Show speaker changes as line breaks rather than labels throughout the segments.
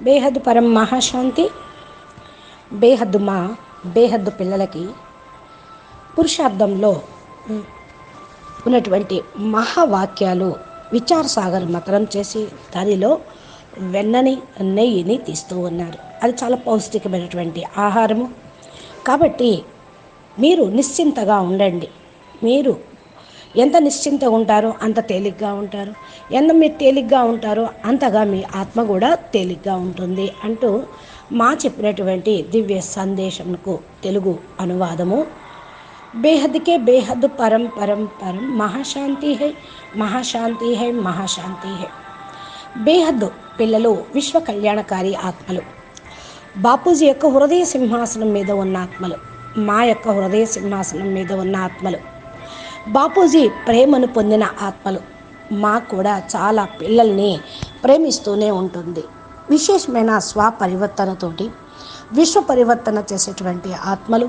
బేహద్దు పరం మహాశాంతి బేహద్దు మా బేహద్దు పిల్లలకి పురుషార్థంలో ఉన్నటువంటి మహావాక్యాలు విచార సాగర్ మతనం చేసి దానిలో వెన్నని నెయ్యిని తీస్తూ ఉన్నారు. అది చాలా పౌష్టికమైనటువంటి ఆహారము. కాబట్టి మీరు నిశ్చింతగా ఉండండి. మీరు ఎంత నిశ్చింతగా ఉంటారో అంత తేలిగ్గా ఉంటారు. ఎంత మీరు తేలిగ్గా ఉంటారో అంతగా మీ ఆత్మ కూడా తేలిగ్గా ఉంటుంది అంటూ మా చెప్పినటువంటి దివ్య సందేశంకు తెలుగు అనువాదము. బేహద్కే బేహద్ పరం పరం పరం మహాశాంతి హై మహాశాంతి హై మహాశాంతి హై. బేహద్ పిల్లలు విశ్వ కళ్యాణకారి ఆత్మలు. బాపూజీ యొక్క హృదయ సింహాసనం మీద ఉన్న ఆత్మలు మా యొక్క హృదయ సింహాసనం మీద ఉన్న ఆత్మలు. బాపూజీ ప్రేమను పొందిన ఆత్మలు. మా కూడా చాలా పిల్లల్ని ప్రేమిస్తూనే ఉంటుంది. విశేషమైన స్వపరివర్తనతోటి విశ్వ పరివర్తన చేసేటువంటి ఆత్మలు.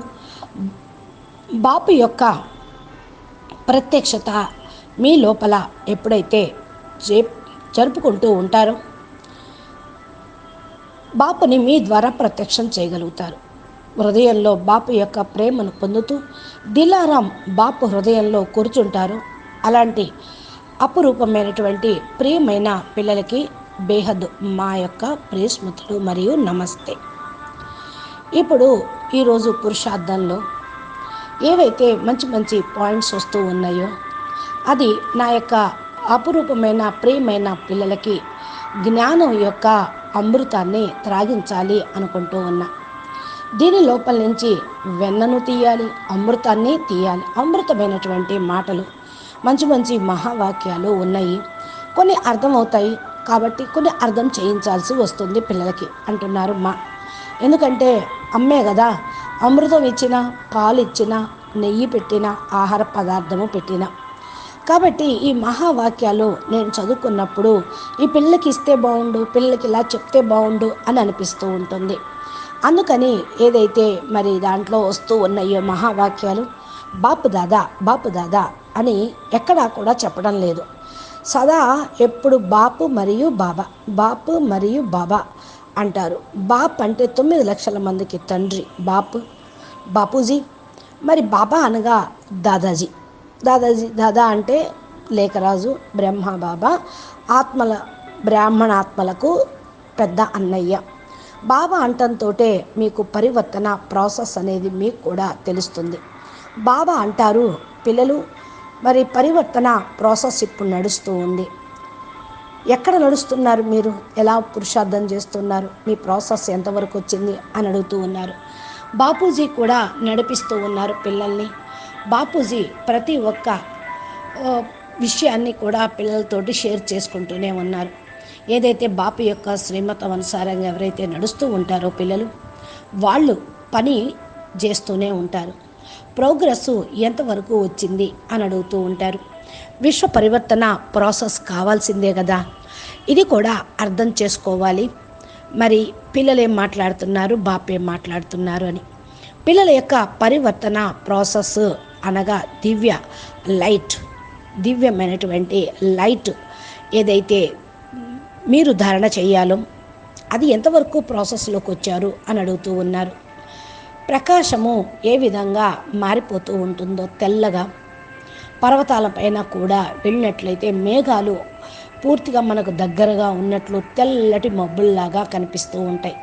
బాపు యొక్క ప్రత్యక్షత మీ లోపల ఎప్పుడైతే జే జరుపుకుంటూ ఉంటారో బాపుని మీ ద్వారా ప్రత్యక్షం చేయగలుగుతారు. హృదయంలో బాపు యొక్క ప్రేమను పొందుతూ దిలారాం బాపు హృదయంలో కూర్చుంటారు. అలాంటి అపురూపమైనటువంటి ప్రియమైన పిల్లలకి బేహద్ మా యొక్క ప్రియస్మృతులు మరియు నమస్తే. ఇప్పుడు ఈరోజు పురుషార్థంలో ఏవైతే మంచి మంచి పాయింట్స్ వస్తూ ఉన్నాయో అది నా యొక్క అపురూపమైన ప్రియమైన పిల్లలకి జ్ఞానం యొక్క అమృతాన్ని త్రాగించాలి అనుకుంటూ ఉన్నా. దీని లోపల నుంచి వెన్నను తీయాలి అమృతాన్ని తీయాలి. అమృతమైనటువంటి మాటలు మంచి మంచి మహావాక్యాలు ఉన్నాయి. కొన్ని అర్థమవుతాయి కాబట్టి కొన్ని అర్థం చేయించాల్సి వస్తుంది పిల్లలకి అంటున్నారు మా. ఎందుకంటే అమ్మే కదా అమృతం ఇచ్చిన పాలు ఇచ్చిన నెయ్యి పెట్టిన ఆహార పదార్థము పెట్టిన. కాబట్టి ఈ మహావాక్యాలు నేను చదువుకున్నప్పుడు ఈ పిల్లలకి ఇస్తే బాగుండు పిల్లలకి ఇలా చెప్తే బాగుండు అని అనిపిస్తూ ఉంటుంది. అందుకని ఏదైతే మరి దాంట్లో వస్తూ ఉన్నాయో మహావాక్యాలు బాపు దాదా బాపు దాదా అని ఎక్కడా కూడా చెప్పడం లేదు. సదా ఎప్పుడు బాపు మరియు బాబా బాపు మరియు బాబా అంటారు. బాప్ అంటే తొమ్మిది లక్షల మందికి తండ్రి బాపు బాపూజీ మరి బాబా అనగా దాదాజీ. దాదాజీ దాదా అంటే లేఖరాజు బ్రహ్మ బాబా ఆత్మల బ్రాహ్మణాత్మలకు పెద్ద అన్నయ్య. బాబా అంటంతో మీకు పరివర్తన ప్రాసెస్ అనేది మీకు కూడా తెలుస్తుంది. బాబా అంటారు పిల్లలు మరి పరివర్తన ప్రాసెస్ ఇప్పుడు నడుస్తూ ఉంది. ఎక్కడ నడుస్తున్నారు మీరు? ఎలా పురుషార్థం చేస్తున్నారు? మీ ప్రాసెస్ ఎంతవరకు వచ్చింది? అని అడుగుతూ ఉన్నారు. బాపూజీ కూడా నడిపిస్తూ ఉన్నారు పిల్లల్ని. బాపూజీ ప్రతి ఒక్క విషయాన్ని కూడా పిల్లలతోటి షేర్ చేసుకుంటూనే ఉన్నారు. ఏదైతే బాపు యొక్క శ్రీమతం అనుసారంగా ఎవరైతే నడుస్తూ ఉంటారో పిల్లలు వాళ్ళు పని చేస్తూనే ఉంటారు. ప్రోగ్రెస్ ఎంతవరకు వచ్చింది అని అడుగుతూ ఉంటారు. విశ్వ పరివర్తన ప్రాసెస్ కావాల్సిందే కదా. ఇది కూడా అర్థం చేసుకోవాలి. మరి పిల్లలు ఏం మాట్లాడుతున్నారు? బాపు ఏం మాట్లాడుతున్నారు అని. పిల్లల యొక్క పరివర్తన ప్రాసెస్ అనగా దివ్య లైట్ దివ్యమైనటువంటి లైట్ ఏదైతే మీరు ధారణ చేయాలో? అది ఎంతవరకు ప్రాసెస్లోకి వచ్చారు? అని అడుగుతూ ఉన్నారు. ప్రకాశము ఏ విధంగా మారిపోతూ ఉంటుందో తెల్లగా. పర్వతాలపైన కూడా వెళ్ళినట్లయితే మేఘాలు పూర్తిగా మనకు దగ్గరగా ఉన్నట్లు తెల్లటి మబ్బుల్లాగా కనిపిస్తూ ఉంటాయి.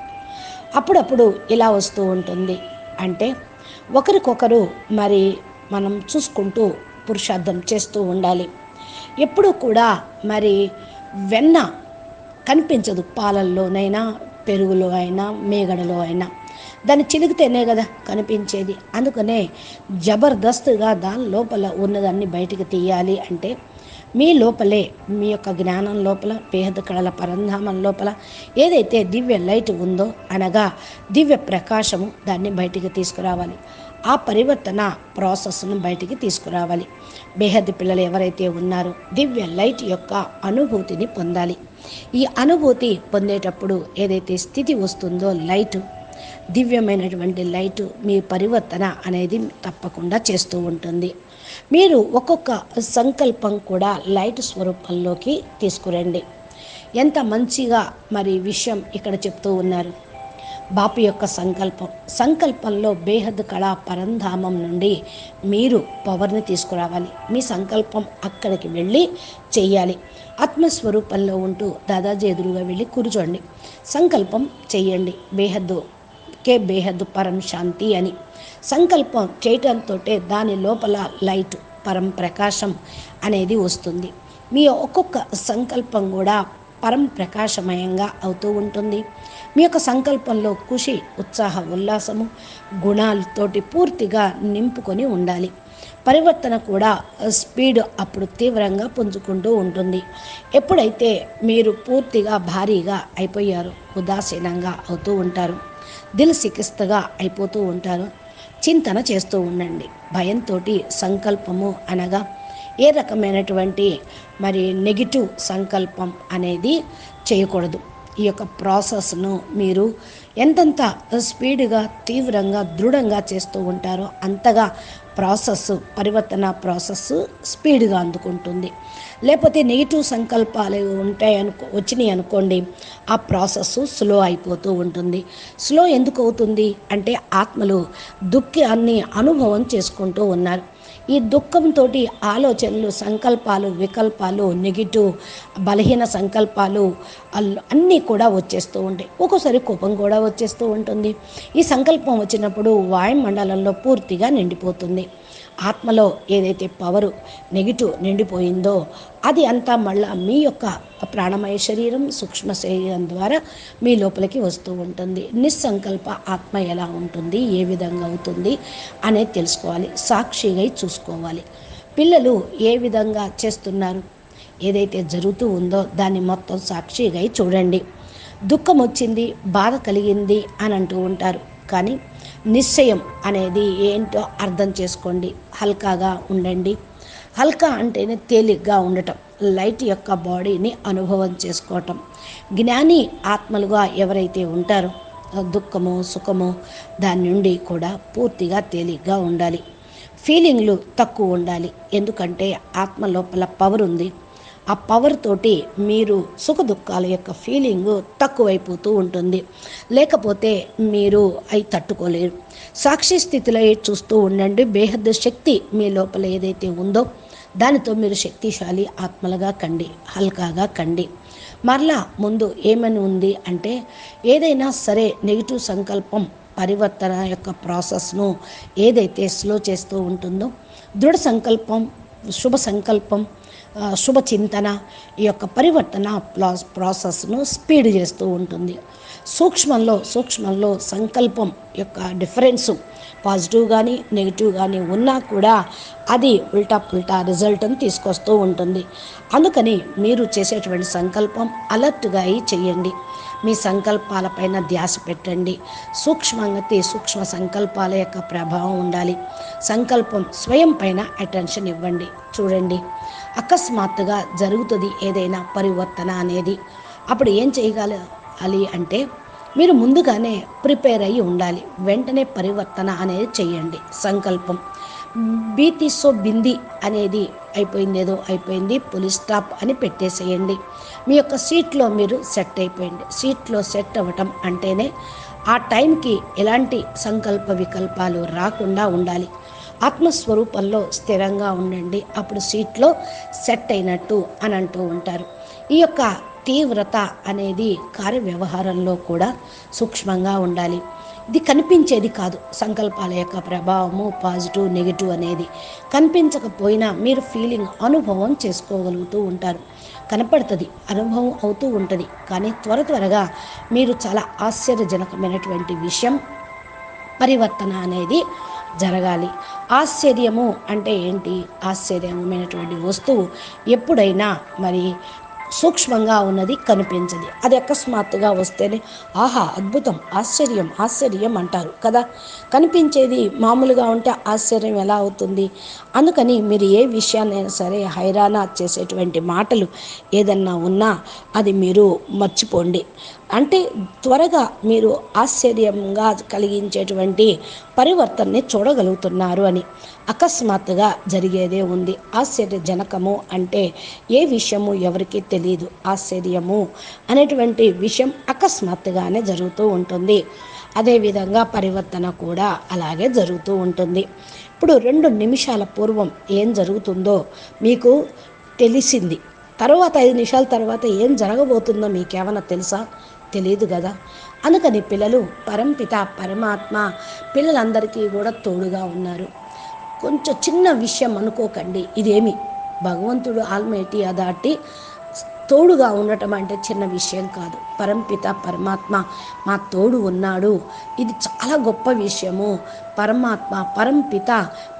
అప్పుడప్పుడు ఇలా వస్తూ ఉంటుంది. అంటే ఒకరికొకరు మరి మనం చూసుకుంటూ పురుషార్థం చేస్తూ ఉండాలి. ఎప్పుడూ కూడా మరి వెన్న కనిపించదు పాలల్లోనైనా పెరుగులో అయినా మేగడలో అయినా. దాన్ని చిలికితేనే కదా కనిపించేది. అందుకనే జబర్దస్త్గా దాని లోపల ఉన్నదాన్ని బయటికి తీయాలి అంటే మీ లోపలే మీ యొక్క జ్ఞానం లోపల పేద కళల పరంధామం లోపల ఏదైతే దివ్య లైట్ ఉందో అనగా దివ్య ప్రకాశము దాన్ని బయటికి తీసుకురావాలి. ఆ పరివర్తన ప్రాసెస్ను బయటికి తీసుకురావాలి. బేహద్ పిల్లలు ఎవరైతే ఉన్నారో దివ్య లైట్ యొక్క అనుభూతిని పొందాలి. ఈ అనుభూతి పొందేటప్పుడు ఏదైతే స్థితి వస్తుందో లైట్ దివ్యమైనటువంటి లైట్ మీ పరివర్తన అనేది తప్పకుండా చేస్తూ ఉంటుంది. మీరు ఒక్కొక్క సంకల్పం కూడా లైట్ స్వరూపంలోకి తీసుకురండి. ఎంత మంచిగా మరి విషయం ఇక్కడ చెప్తూ ఉన్నారు. బాపు యొక్క సంకల్పం. సంకల్పంలో బేహద్ కళా పరంధామం నుండి మీరు పవర్ని తీసుకురావాలి. మీ సంకల్పం అక్కడికి వెళ్ళి చెయ్యాలి. ఆత్మస్వరూపంలో ఉంటూ దాదాజీ ఎదురుగా వెళ్ళి కూర్చోండి. సంకల్పం చెయ్యండి. బేహద్దు కే బేహద్దు పరం శాంతి అని. సంకల్పం చేయటంతో దాని లోపల లైట్ పరం ప్రకాశం అనేది వస్తుంది. మీ ఒక్కొక్క సంకల్పం కూడా పరం ప్రకాశమయంగా అవుతూ ఉంటుంది. మీ యొక్క సంకల్పంలో ఖుషి ఉత్సాహ ఉల్లాసము గుణాలతోటి పూర్తిగా నింపుకొని ఉండాలి. పరివర్తన కూడా స్పీడ్ అప్పుడు తీవ్రంగా పుంజుకుంటూ ఉంటుంది. ఎప్పుడైతే మీరు పూర్తిగా భారీగా అయిపోయారు ఉదాసీనంగా అవుతూ ఉంటారు. దిల్ సికిస్తగా అయిపోతూ ఉంటారు. చింతన చేస్తూ ఉండండి. భయంతో సంకల్పము అనగా ఏ రకమైనటువంటి మరి నెగిటివ్ సంకల్పం అనేది చేయకూడదు. ఈ యొక్క ప్రాసెస్ను మీరు ఎంతెంత స్పీడ్గా తీవ్రంగా దృఢంగా చేస్తూ ఉంటారో అంతగా ప్రాసెస్ పరివర్తన ప్రాసెస్ స్పీడ్గా అందుకుంటుంది. లేకపోతే నెగిటివ్ సంకల్పాలు ఉంటాయి అనుకో వచ్చినాయి అనుకోండి ఆ ప్రాసెస్ స్లో అయిపోతూ ఉంటుంది. స్లో ఎందుకు అవుతుంది? అంటే ఆత్మలు దుఃఖాన్ని అనుభవం చేసుకుంటూ ఉన్నారు. ఈ దుఃఖంతో ఆలోచనలు సంకల్పాలు వికల్పాలు నెగిటివ్ బలహీన సంకల్పాలు అన్నీ కూడా వచ్చేస్తూ ఉంటాయి. ఒక్కోసారి కోపం కూడా వచ్చేస్తూ ఉంటుంది. ఈ సంకల్పం వచ్చినప్పుడు వాయుమండలంలో పూర్తిగా నిండిపోతుంది. ఆత్మలో ఏదైతే పవరు నెగిటివ్ నిండిపోయిందో అది అంతా మళ్ళా మీ యొక్క ప్రాణమయ శరీరం సూక్ష్మ శరీరం ద్వారా మీ లోపలికి వస్తూ ఉంటుంది. నిస్సంకల్ప ఆత్మ ఎలా ఉంటుంది? ఏ విధంగా అవుతుంది? అనేది తెలుసుకోవాలి. సాక్షిగా చూసుకోవాలి. పిల్లలు ఏ విధంగా చేస్తున్నారు? ఏదైతే జరుగుతూ ఉందో దాన్ని మొత్తం సాక్షిగా చూడండి. దుఃఖం వచ్చింది బాధ కలిగింది అని అంటూ ఉంటారు. కానీ నిశ్చయం అనేది ఏంటో అర్థం చేసుకోండి. హల్కాగా ఉండండి. హల్కా అంటేనే తేలిగ్గా ఉండటం లైట్ యొక్క బాడీని అనుభవం చేసుకోవటం. జ్ఞాని ఆత్మలుగా ఎవరైతే ఉంటారో దుఃఖము సుఖము దాని నుండి కూడా పూర్తిగా తేలిగ్గా ఉండాలి. ఫీలింగ్లు తక్కువ ఉండాలి. ఎందుకంటే ఆత్మ లోపల పవర్ ఉంది. ఆ పవర్ తోటి మీరు సుఖ దుఃఖాల యొక్క ఫీలింగ్ తక్కువైపోతూ ఉంటుంది. లేకపోతే మీరు అవి తట్టుకోలేరు. సాక్షి స్థితిలో చూస్తూ ఉండండి. బేహద్దు శక్తి మీ లోపల ఏదైతే ఉందో దానితో మీరు శక్తిశాలి ఆత్మలుగా కండి. హల్కాగా కండి. మరలా ముందు ఏమని ఉంది అంటే ఏదైనా సరే నెగిటివ్ సంకల్పం పరివర్తన యొక్క ప్రాసెస్ను ఏదైతే స్లో చేస్తూ ఉంటుందో దృఢ సంకల్పం శుభ సంకల్పం శుభచింతన ఈ యొక్క పరివర్తన ప్రాసెస్ను స్పీడ్ చేస్తూ ఉంటుంది. సూక్ష్మంలో సూక్ష్మంలో సంకల్పం యొక్క డిఫరెన్సు పాజిటివ్ కానీ నెగిటివ్ కానీ ఉన్నా కూడా అది ఉల్టా పుల్టా రిజల్ట్ని తీసుకొస్తూ ఉంటుంది. అందుకని మీరు చేసేటువంటి సంకల్పం అలర్ట్గా అయి చేయండి. మీ సంకల్పాలపైన ధ్యాస పెట్టండి. సూక్ష్మంగతి సూక్ష్మ సంకల్పాల యొక్క ప్రభావం ఉండాలి. సంకల్పం స్వయం పైన అటెన్షన్ ఇవ్వండి. చూడండి అకస్మాత్తుగా జరుగుతుంది ఏదైనా పరివర్తన అనేది. అప్పుడు ఏం చేయగలాలి అంటే మీరు ముందుగానే ప్రిపేర్ అయ్యి ఉండాలి. వెంటనే పరివర్తన అనేది చేయండి. సంకల్పం బీతి సో బింది అనేది అయిపోయింది ఏదో అయిపోయింది పోలీస్ స్టాప్ అని పెట్టేసేయండి. మీ యొక్క సీట్లో మీరు సెట్ అయిపోయింది. సీట్లో సెట్ అవ్వటం అంటేనే ఆ టైంకి ఎలాంటి సంకల్ప వికల్పాలు రాకుండా ఉండాలి. ఆత్మస్వరూపంలో స్థిరంగా ఉండండి. అప్పుడు సీట్లో సెట్ అయినట్టు అని అంటూ ఉంటారు. ఈ యొక్క తీవ్రత అనేది కార్యవ్యవహారంలో కూడా సూక్ష్మంగా ఉండాలి. ఇది కనిపించేది కాదు. సంకల్పాల యొక్క ప్రభావము పాజిటివ్ నెగిటివ్ అనేది కనిపించకపోయినా మీరు ఫీలింగ్ అనుభవం చేసుకోగలుగుతూ ఉంటారు. కనపడుతుంది అనుభవం అవుతూ ఉంటుంది. కానీ త్వర త్వరగా మీరు చాలా ఆశ్చర్యజనకమైనటువంటి విషయం పరివర్తన అనేది జరగాలి. ఆశ్చర్యము అంటే ఏంటి? ఆశ్చర్యమైనటువంటి వస్తువు ఎప్పుడైనా మరి సూక్ష్మంగా ఉన్నది కనిపించదు. అది అకస్మాత్తుగా వస్తేనే ఆహా అద్భుతం ఆశ్చర్యం ఆశ్చర్యం అంటారు కదా. కనిపించేది మామూలుగా ఉంటే ఆశ్చర్యం ఎలా అవుతుంది? అందుకని మీరు ఏ విషయాన్నైనా సరే హైరానా చేసేటువంటి మాటలు ఏదన్నా ఉన్నా అది మీరు మర్చిపోండి. అంటే త్వరగా మీరు ఆశ్చర్యంగా కలిగించేటువంటి పరివర్తనని చూడగలుగుతున్నారు అని. అకస్మాత్తుగా జరిగేదే ఉంది. ఆశ్చర్యజనకము అంటే ఏ విషయము ఎవరికి తెలియదు ఆశ్చర్యము అనేటువంటి విషయం అకస్మాత్తుగానే జరుగుతూ ఉంటుంది. అదేవిధంగా పరివర్తన కూడా అలాగే జరుగుతూ ఉంటుంది. ఇప్పుడు రెండు నిమిషాల పూర్వం ఏం జరుగుతుందో మీకు తెలిసింది. తర్వాత ఐదు నిమిషాల తర్వాత ఏం జరగబోతుందో మీకేమైనా తెలుసా? తెలియదు కదా? అందుకని పిల్లలు పరంపిత పరమాత్మ పిల్లలందరికీ కూడా తోడుగా ఉన్నారు. కొంచెం చిన్న విషయం అనుకోకండి. ఇదేమి? భగవంతుడు ఆల్మేటి అదాటి తోడుగా ఉండటం అంటే చిన్న విషయం కాదు. పరంపిత పరమాత్మ మా తోడు ఉన్నాడు. ఇది చాలా గొప్ప విషయము. పరమాత్మ పరంపిత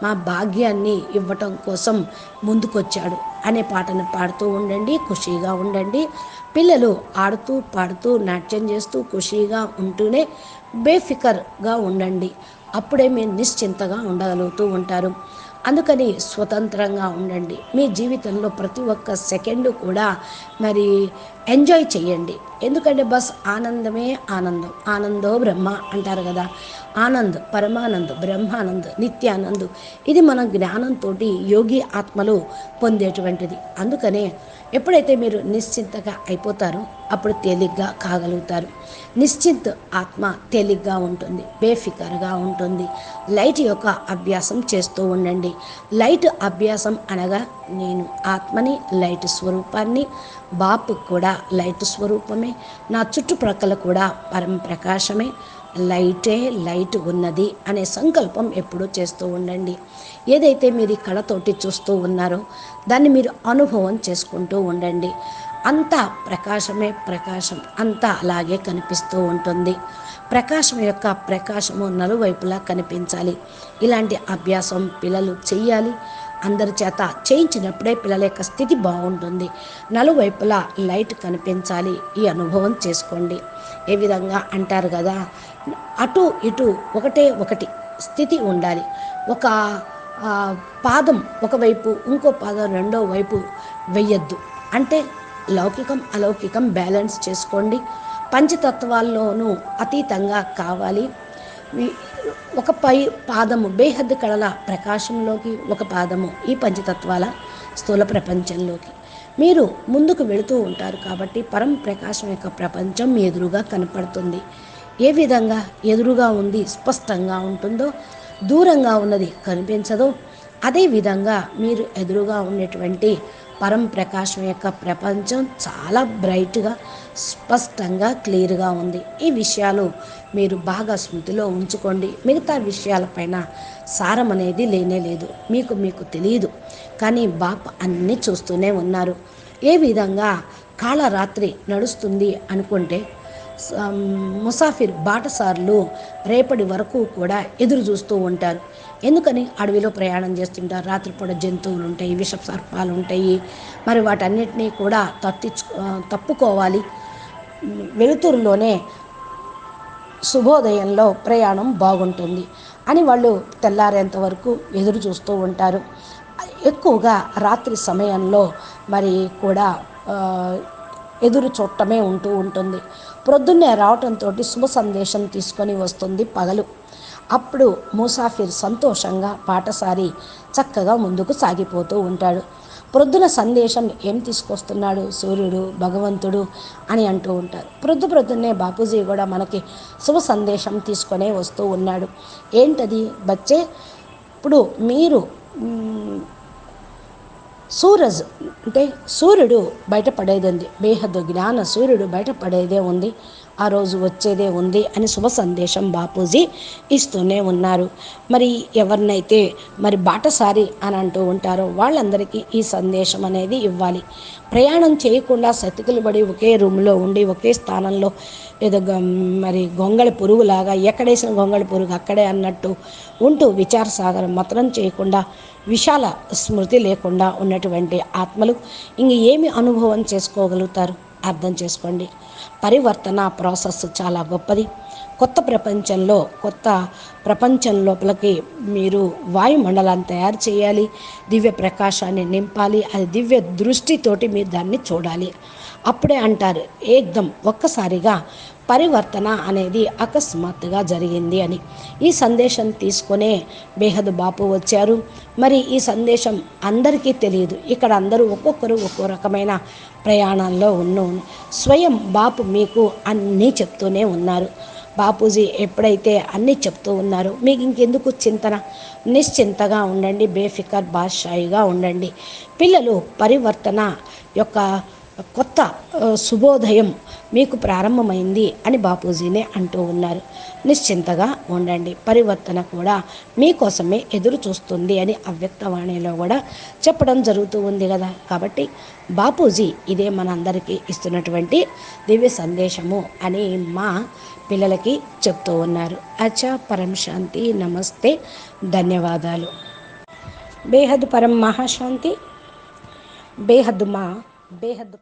మా భాగ్యాన్ని ఇవ్వటం కోసం ముందుకొచ్చాడు అనే పాటను పాడుతూ ఉండండి ఖుషీగా ఉండండి. పిల్లలు ఆడుతూ పాడుతూ నాట్యం చేస్తూ ఖుషీగా ఉంటూనే బేఫికర్గా ఉండండి. అప్పుడే మీరు నిశ్చింతగా ఉండగలుగుతూ ఉంటారు. అందుకని స్వతంత్రంగా ఉండండి. మీ జీవితంలో ప్రతి ఒక్క సెకండు కూడా మరి ఎంజాయ్ చేయండి. ఎందుకంటే బస్ ఆనందమే ఆనందం. ఆనందో బ్రహ్మ అంటారు కదా. ఆనంద్ పరమానంద్ బ్రహ్మానంద్ నిత్యానంద్. ఇది మన జ్ఞానంతో యోగి ఆత్మలు పొందేటువంటిది. అందుకనే ఎప్పుడైతే మీరు నిశ్చింతగా అయిపోతారో అప్పుడు తేలిగ్గా కాగలుగుతారు. నిశ్చింత్ ఆత్మ తేలిగ్గా ఉంటుంది బేఫికర్గా ఉంటుంది. లైట్ యొక్క అభ్యాసం చేస్తూ ఉండండి. లైట్ అభ్యాసం అనగా నేను ఆత్మని లైట్ స్వరూపాన్ని బాపు కూడా లైట్ స్వరూపమే నా చుట్టుప్రక్కల కూడా పరం ప్రకాశమే లైటే లైట్ ఉన్నది అనే సంకల్పం ఎప్పుడూ చేస్తూ ఉండండి. ఏదైతే మీరు ఈ కళతోటి చూస్తూ ఉన్నారో దాన్ని మీరు అనుభవం చేసుకుంటూ ఉండండి. అంతా ప్రకాశమే ప్రకాశం అంతా అలాగే కనిపిస్తూ ఉంటుంది. ప్రకాశం యొక్క ప్రకాశము నలువైపులా కనిపించాలి. ఇలాంటి అభ్యాసం పిల్లలు చేయాలి అందరి చేత చేయించినప్పుడే పిల్లల యొక్క స్థితి బాగుంటుంది. నలువైపులా లైట్ కనిపించాలి. ఈ అనుభవం చేసుకోండి. ఏ విధంగా అంటారు కదా అటు ఇటు ఒకటే ఒకటి స్థితి ఉండాలి. ఒక పాదం ఒకవైపు ఇంకో పాదం రెండో వైపు వెయ్యొద్దు. అంటే లౌకికం అలౌకికం బ్యాలెన్స్ చేసుకోండి. పంచతత్వాల్లోనూ అతీతంగా కావాలి. ఒక పై పాదము బేహద్దు కళల ప్రకాశంలోకి ఒక పాదము ఈ పంచతత్వాల స్థూల ప్రపంచంలోకి. మీరు ముందుకు వెళుతూ ఉంటారు కాబట్టి పరం ప్రకాశం యొక్క ప్రపంచం ఎదురుగా కనపడుతుంది. ఏ విధంగా ఎదురుగా ఉంది స్పష్టంగా ఉంటుందో దూరంగా ఉన్నది కనిపించదో. అదే విధంగా మీరు ఎదురుగా ఉండేటువంటి పరం ప్రకాశం యొక్క ప్రపంచం చాలా బ్రైట్గా స్పష్టంగా క్లియర్గా ఉంది. ఈ విషయాలు మీరు బాగా స్మృతిలో ఉంచుకోండి. మిగతా విషయాలపైన సారం అనేది లేనే లేదు. మీకు మీకు తెలియదు. కానీ బాప్ అన్నీ చూస్తూనే ఉన్నారు. ఏ విధంగా కాళరాత్రి నడుస్తుంది అనుకుంటే ముసాఫిర్ బాటసార్లు రేపటి వరకు కూడా ఎదురు చూస్తూ ఉంటారు. ఎందుకని? అడవిలో ప్రయాణం చేస్తుంటారు. రాత్రిపూట జంతువులు ఉంటాయి విష సర్పాలు ఉంటాయి మరి వాటన్నిటినీ కూడా తప్పించు తప్పుకోవాలి. వెలుతురులోనే శుభోదయంలో ప్రయాణం బాగుంటుంది అని వాళ్ళు తెల్లారేంత వరకు ఎదురు చూస్తూ ఉంటారు. ఎక్కువగా రాత్రి సమయంలో మరి కూడా ఎదురు చూడటమే ఉంటూ ఉంటుంది. ప్రొద్దున్నే రావటంతో శుభ సందేశం తీసుకొని వస్తుంది పగలు. అప్పుడు ముసాఫిర్ సంతోషంగా పాటసారి చక్కగా ముందుకు సాగిపోతూ ఉంటాడు. ప్రొద్దున సందేశం ఏం తీసుకొస్తున్నాడు? సూర్యుడు భగవంతుడు అని అంటూ ఉంటారు. ప్రొద్దు ప్రొద్దున్నే బాపూజీ కూడా మనకి శుభ సందేశం తీసుకొనే వస్తూ ఉన్నాడు. ఏంటది? బచ్చే ఇప్పుడు మీరు సూరజ్ అంటే సూర్యుడు బయటపడేది ఉంది. బేహద్దు జ్ఞాన సూర్యుడు బయటపడేదే ఉంది. ఆ రోజు వచ్చేదే ఉంది అని శుభ సందేశం బాపూజీ ఇస్తూనే ఉన్నారు. మరి ఎవరినైతే మరి బాటసారి అని అంటూ ఉంటారో వాళ్ళందరికీ ఈ సందేశం అనేది ఇవ్వాలి. ప్రయాణం చేయకుండా సతికిలు పడి ఒకే రూమ్లో ఉండి ఒకే స్థానంలో ఏదో మరి గొంగళి పురుగులాగా ఎక్కడేసిన గొంగళి పురుగు అక్కడే అన్నట్టు ఉంటూ విచార సాగరం మతనం చేయకుండా విశాల స్మృతి లేకుండా ఉన్నటువంటి ఆత్మలు ఇంక ఏమి అనుభవం చేసుకోగలుగుతారు? అర్థం చేసుకోండి. పరివర్తన ప్రాసెస్ చాలా గొప్పది. కొత్త ప్రపంచంలో కొత్త ప్రపంచం లోపలికి మీరు వాయుమండలాన్ని తయారు చేయాలి. దివ్య ప్రకాశాన్ని నింపాలి. అది దివ్య దృష్టితోటి మీరు దాన్ని చూడాలి. అప్పుడే అంటారు ఏకదం ఒక్కసారిగా పరివర్తన అనేది అకస్మాత్తుగా జరిగింది అని. ఈ సందేశం తీసుకునే బేహద్ బాపు వచ్చారు. మరి ఈ సందేశం అందరికీ తెలియదు. ఇక్కడ అందరూ ఒక్కొక్కరు ఒక్కో రకమైన ప్రయాణాల్లో ఉన్న స్వయం బాపు మీకు అన్నీ చెప్తూనే ఉన్నారు. బాపూజీ ఎప్పుడైతే అన్నీ చెప్తూ ఉన్నారో మీకు ఇంకెందుకు చింతన? నిశ్చింతగా ఉండండి బేఫికర్ బాద్షాయిగా ఉండండి. పిల్లలు పరివర్తన యొక్క కొత్త శుభోదయం మీకు ప్రారంభమైంది అని బాపూజీనే అంటూ ఉన్నారు. నిశ్చింతగా ఉండండి పరివర్తన కూడా మీకోసమే ఎదురు చూస్తుంది అని అవ్యక్తవాణిలో కూడా చెప్పడం జరుగుతూ ఉంది కదా. కాబట్టి బాపూజీ ఇదే మనందరికీ ఇస్తున్నటువంటి దివ్య సందేశము అని మా పిల్లలకి చెప్తూ ఉన్నారు. అచ్చా పరం శాంతి నమస్తే ధన్యవాదాలు. బేహద్ పరం మహాశాంతి బేహద్ మా బేహద్